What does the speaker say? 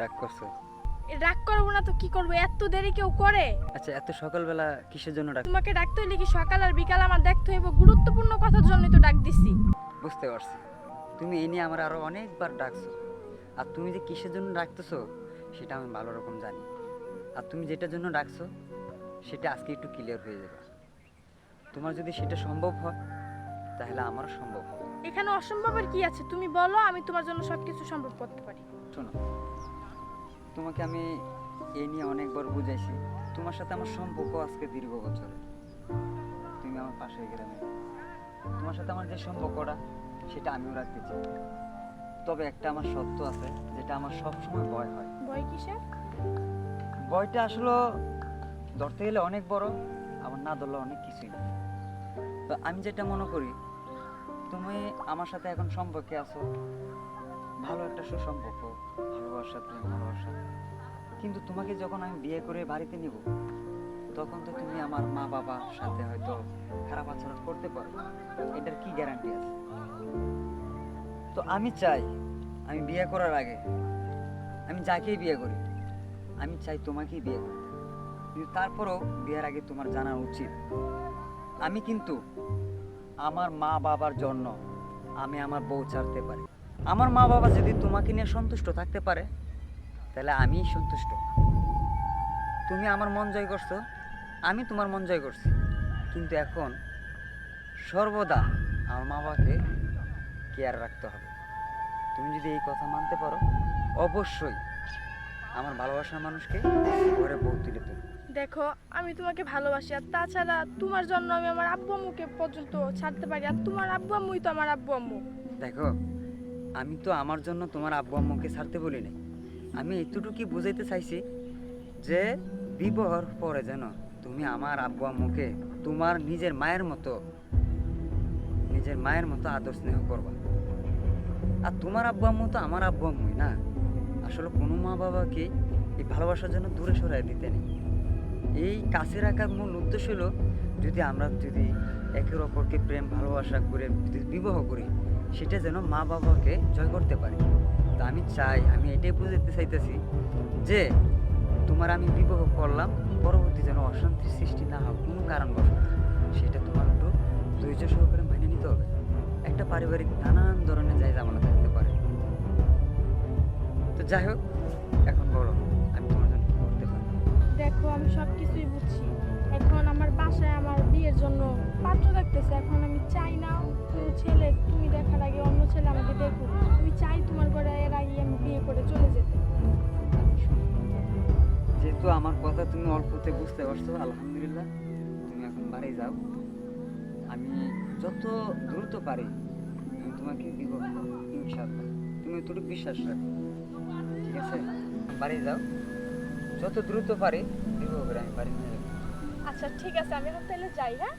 রাগ করছ? রাগ করব না তো কি করব? এত দেরি কেউ করে? আচ্ছা এত সকালবেলা কিসের জন্য ডাক তোমাকে ডাকতে হইলে কি সকাল আর বিকাল আমার দেখতে হইব? গুরুত্বপূর্ণ কথার জন্যই তো ডাক দিছি। বুঝতে পারছি। তুমি এই নিয়ে আমার আরও অনেকবার ডাকছো। আর তুমি যে কিসের জন্য ডাকতেছো সেটা আমি ভালো রকম জানি। আর তুমি যেটার জন্য ডাকছো সেটা আজকে একটু ক্লিয়ার হয়ে যাবে। তোমার যদি সেটা সম্ভব হয় তাহলে আমারও সম্ভব হবে। এখানে অসম্ভবের কি আছে? তুমি বলো আমি তোমার জন্য সবকিছু সম্ভব করতে পারি। শোনো তোমাকে আমি এই নিয়ে অনেকবার বুঝাইছি। তোমার সাথে আমার সম্পর্ক আজকে দীর্ঘ বছর তুমি আমার পাশের গ্রামে তোমার সাথে আমার যে সম্পর্কটা সেটা আমিও রাখতে চাই। তবে একটা আমার সত্য আছে যেটা আমার সবসময় ভয় হয়। ভয় কিসের? ভয়টা আসলে ধরতে গেলে অনেক বড় আবার না ধরলে অনেক কিছুই না। তো আমি যেটা মনে করি তুমি আমার সাথে এখন সম্পর্কে আছো ভালো একটা সুসম্পর্ক, ভালোবাসা, প্রেম, ভালোবাসা। কিন্তু তোমাকে যখন আমি বিয়ে করে বাড়িতে নিব, তখন তো তুমি আমার মা বাবার সাথে হয়তো খারাপ আচরণ করতে পারো এটার কি গ্যারান্টি আছে? তো আমি চাই, আমি বিয়ে করার আগে, আমি যাকেই বিয়ে করি, আমি চাই তোমাকেই বিয়ে করতে কিন্তু তারপরেও বিয়ের আগে তোমার জানা উচিত। আমি কিন্তু আমার মা বাবার জন্য আমি আমার বউ ছাড়তে পারি। আমার মা বাবা যদি তোমাকে নিয়ে সন্তুষ্ট থাকতে পারে তাহলে আমি সন্তুষ্ট। তুমি আমার মন জয় করছ আমি তোমার মন জয় করছি। কিন্তু এখন সর্বদা আমার মা বাবাকে কেয়ার রাখতে হবে। তুমি যদি এই কথা মানতে পারো অবশ্যই আমার ভালোবাসার মানুষকে ঘরে বউ তুলে তুলবে দেখো আমি তোমাকে ভালোবাসি আর তাছাড়া তোমার জন্য আমি আমার আব্বু আম্মুকে পর্যন্ত ছাড়তে পারি আর তোমার আব্বু আম্মুই তো আমার আব্বু আম্মু দেখো আমি তো আমার জন্য তোমার আব্বু আম্মুকে ছাড়তে বলি নাই আমি এতটুকুই বুঝাইতে চাইছি যে বিবাহর পরে যেন তুমি আমার আব্বু আম্মুকে তোমার নিজের মায়ের মতো, নিজের মায়ের মতো আদর স্নেহ করবা। আর তোমার আব্বু আম্মু তো আমার আব্বু আম্মুই না। আসলে কোনো মা বাবাকে এই ভালোবাসার জন্য দূরে সরাই দিতে নেই। এই কাছে রাখার মূল উদ্দেশ্য হলো যদি আমরা যদি একের অপরকে প্রেম, ভালোবাসা করে যদি বিবাহ করি সেটা যেন মা বাবাকে জয় করতে পারি। তো আমি চাই, আমি এটাই বুঝতে চাইতেছি যে, তোমার আমি বিবাহ করলাম, পরবর্তী যেন অশান্তির সৃষ্টি না হয়, কোনো কারণবশত। সেটা তোমার একটু ধৈর্য সহকারে মেনে নিতে হবে। একটা পারিবারিক নানান ধরনের যাই জামালা থাকতে পারে। তো যাই হোক, এখন বলো, আমি তোমার জন্য কি করতে পারি? দেখো, আমি সব কিছুই বুঝছি। পাত্র দেখতেছে এখন আমি চাই না কোনো ছেলে তুমি দেখার আগে অন্য ছেলে আমাকে দেখুক আমি চাই তোমার ঘরে এর আগে আমি বিয়ে করে চলে যেতে। যেহেতু আমার কথা তুমি অল্পতে বুঝতে পারছ আলহামদুলিল্লাহ তুমি এখন বাড়ি যাও। আমি যত দ্রুত পারি আমি তোমাকে দিব ইনশাআল্লাহ। তুমি একটু বিশ্বাস রাখো ঠিক আছে? বাড়ি যাও। যত দ্রুত পারি দিব আমি বাড়ি নিয়ে আচ্ছা ঠিক আছে আমি এখন তাহলে যাই হ্যাঁ?